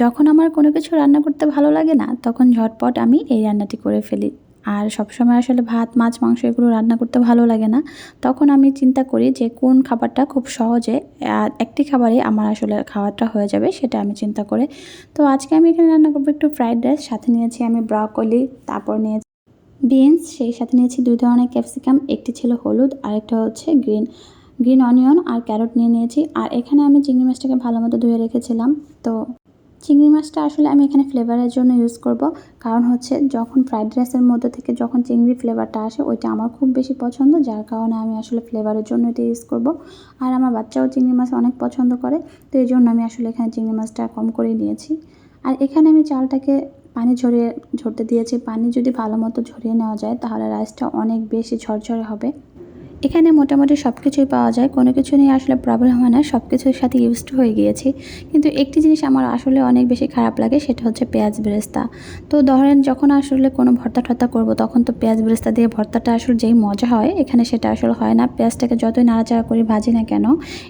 যখন আমার কোনো কিছু রান্না করতে ভালো লাগে না, তখন ঝটপট আমি এই রান্নাটি করে ফেলি। আর সবসময় আসলে ভাত, মাছ, মাংস এগুলো রান্না করতে ভালো লাগে না, তখন আমি চিন্তা করি যে কোন খাবারটা খুব সহজে একটি খাবারে আমার আসলে খাওয়াটা হয়ে যাবে সেটা আমি চিন্তা করে। তো আজকে আমি এখানে রান্না করব একটু ফ্রাইড রাইস, সাথে নিয়েছি আমি ব্রকলি, তারপর নিয়েছি বিনস, সেই সাথে নিয়েছি দুই ধরনের ক্যাপসিকাম, একটি ছিল হলুদ আর একটা হচ্ছে গ্রিন গ্রিন অনিয়ন আর ক্যারট নিয়ে নিয়েছি। আর এখানে আমি চিংড়ি মাছটাকে ভালো মতো ধুয়ে রেখেছিলাম, তো চিংড়ি মাছটা আসলে আমি এখানে ফ্লেভারের জন্য ইউজ করব। কারণ হচ্ছে যখন ফ্রাইড রাইসের মধ্যে থেকে যখন চিংড়ি ফ্লেভারটা আসে, ওইটা আমার খুব বেশি পছন্দ, যার কারণে আমি আসলে ফ্লেভারের জন্য এটা ইউজ করব। আর আমার বাচ্চাও চিংড়ি মাছ অনেক পছন্দ করে, তো এই জন্য আমি আসলে এখানে চিংড়ি মাছটা কম করে নিয়েছি। আর এখানে আমি চালটাকে পানি ঝরিয়ে, ঝরতে দিয়েছি। পানি যদি ভালো মতো ঝরিয়ে নেওয়া যায়, তাহলে রাইসটা অনেক বেশি ঝরঝরে হবে। এখানে মোটামুটি সব কিছুই পাওয়া যায়। কোনো কিছু নিয়ে আসলে প্রবলেম হয় না। সব কিছুর সাথে ইউজড হয়ে গিয়েছি। কিন্তু একটি জিনিস আমার আসলে অনেক বেশি খারাপ লাগে, সেটা হচ্ছে পেঁয়াজ বেরেস্তা। তো ধরেন যখন আসলে কোনো ভর্তা টর্তা করব, তখন তো পেঁয়াজ বেরেস্তা দিয়ে ভর্তাটা আসলে যেই মজা হয়, এখানে সেটা আসলে হয় না। পেঁয়াজটাকে যতই নাড়াচাড়া করি, ভাজি না কেন,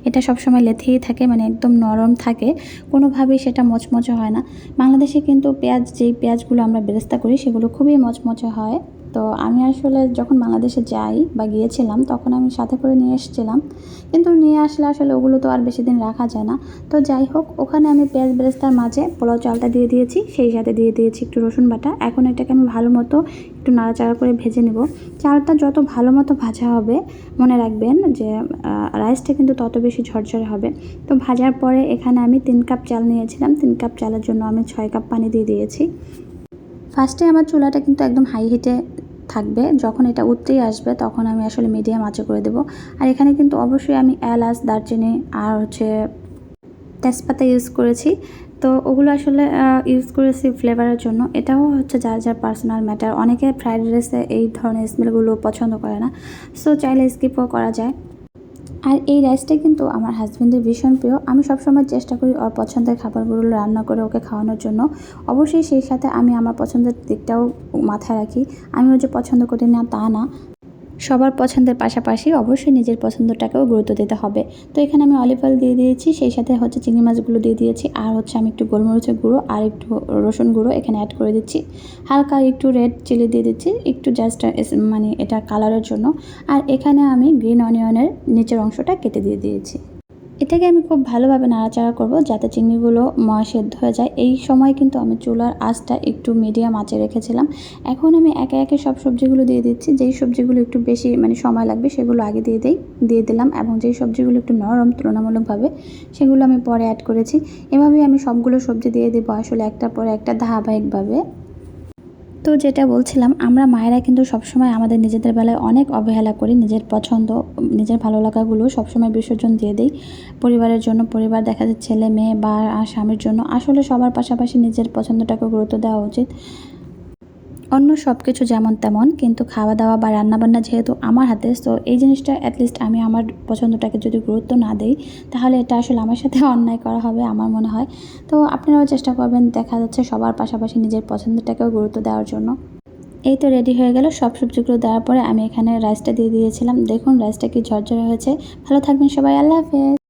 এটা সবসময় লেথেই থাকে মানে একদম নরম থাকে। কোনোভাবেই সেটা মচমচে হয় না। বাংলাদেশে কিন্তু পেঁয়াজ, যেই পেঁয়াজগুলো আমরা বেরেস্তা করি, সেগুলো খুবই মচমচে হয়। তো আমি আসলে যখন বাংলাদেশে যাই বা গিয়েছিলাম, তখন আমি সাথে করে নিয়ে এসেছিলাম। কিন্তু নিয়ে আসলে আসলে ওগুলো তো আর বেশি দিন রাখা যায় না। তো যাই হোক, ওখানে আমি পেঁয়াজ বেরেস্তার মাঝে পোলাও চালটা দিয়ে দিয়েছি, সেই সাথে দিয়ে দিয়েছি একটু রসুন বাটা। এখন এটাকে আমি ভালো মতো একটু নাড়াচাড়া করে ভেজে নেব। চালটা যত ভালো মতো ভাজা হবে, মনে রাখবেন যে রাইসটা কিন্তু তত বেশি ঝরঝরে হবে। তো ভাজার পরে এখানে আমি তিন কাপ চাল নিয়েছিলাম। তিন কাপ চালের জন্য আমি ছয় কাপ পানি দিয়ে দিয়েছি। ফার্স্টে আমার চুলাটা কিন্তু একদম হাই হিটে থাকবে, যখন এটা উঠতেই আসবে তখন আমি আসলে মিডিয়াম আঁচে করে দেবো। আর এখানে কিন্তু অবশ্যই আমি এলাচ, দারচিনি আর হচ্ছে তেজপাতা ইউজ করেছি। তো ওগুলো আসলে ইউজ করেছি ফ্লেভারের জন্য। এটাও হচ্ছে যার যার পার্সোনাল ম্যাটার অনেকে ফ্রাইড রাইসে এই ধরনের স্মেলগুলো পছন্দ করে না। সো চাইলে স্কিপও করা যায়। আর এই রাইসটা কিন্তু আমার হাজব্যান্ডের ভীষণ প্রিয়। আমি সবসময় চেষ্টা করি ওর পছন্দের খাবারগুলো রান্না করে ওকে খাওয়ানোর জন্য। অবশ্যই সেই সাথে আমি আমার পছন্দের দিকটাও মাথায় রাখি। আমি ওর যে পছন্দ করি না তা না। সবার পছন্দের পাশাপাশি অবশ্যই নিজের পছন্দটাকেও গুরুত্ব দিতে হবে। তো এখানে আমি অলিভ অয়েল দিয়ে দিয়েছি, সেই সাথে হচ্ছে চিংড়ি মাছগুলো দিয়ে দিয়েছি, আর হচ্ছে আমি একটু গোলমরিচের গুঁড়ো আর একটু রসুন গুঁড়ো এখানে অ্যাড করে দিচ্ছি। হালকা একটু রেড চিলি দিয়ে দিচ্ছি, একটু জাস্ট মানে এটা কালারের জন্য। আর এখানে আমি গ্রিন অনিয়নের নিচের অংশটা কেটে দিয়ে দিয়েছি। এটাকে আমি খুব ভালোভাবে নাড়াচাড়া করব যাতে চিংড়িগুলো সেদ্ধ হয়ে যায়। এই সময় কিন্তু আমি চুলার আঁচটা একটু মিডিয়াম আঁচে রেখেছিলাম। এখন আমি একে একে সব সবজিগুলো দিয়ে দিচ্ছি। যেই সবজিগুলো একটু বেশি মানে সময় লাগবে সেগুলো আগে দিয়ে দিই, দিয়ে দিলাম এবং যেই সবজিগুলো একটু নরম, তুলনামূলকভাবে সেগুলো আমি পরে অ্যাড করেছি। এভাবেই আমি সবগুলো সবজি দিয়ে দেবো আসলে একটার পরে একটা ধারাবাহিকভাবে। তো যেটা বলছিলাম, আমরা মায়েরা কিন্তু সবসময় আমাদের নিজেদের বেলায় অনেক অবহেলা করি, নিজের পছন্দ, নিজের ভালো লাগাগুলো সবসময় বিসর্জন দিয়ে দিই। পরিবারের জন্য, পরিবার দেখা যায় ছেলে, মেয়ে বা আর স্বামীর জন্য। আসলে সবার পাশাপাশি নিজের পছন্দটাকে গুরুত্ব দেওয়া উচিত। অন্য সব কিছু যেমন তেমন, কিন্তু খাওয়া দাওয়া বা রান্নাবান্না যেহেতু আমার হাতে তো এই জিনিসটা অ্যাটলিস্ট আমি আমার পছন্দটাকে যদি গুরুত্ব না দিই, তাহলে এটা আসলে আমার সাথে অন্যায় করা হবে আমার মনে হয়। তো আপনারাও চেষ্টা করবেন দেখা যাচ্ছে সবার পাশাপাশি নিজের পছন্দটাকেও গুরুত্ব দেওয়ার জন্য। এই তো রেডি হয়ে গেল সব সবজিগুলো দেওয়ার পরে আমি এখানে রাইসটা দিয়ে দিয়েছিলাম। দেখুন রাইসটা কি ঝরঝরে হয়েছে। ভালো থাকবেন সবাই, আল্লাহ হাফেজ।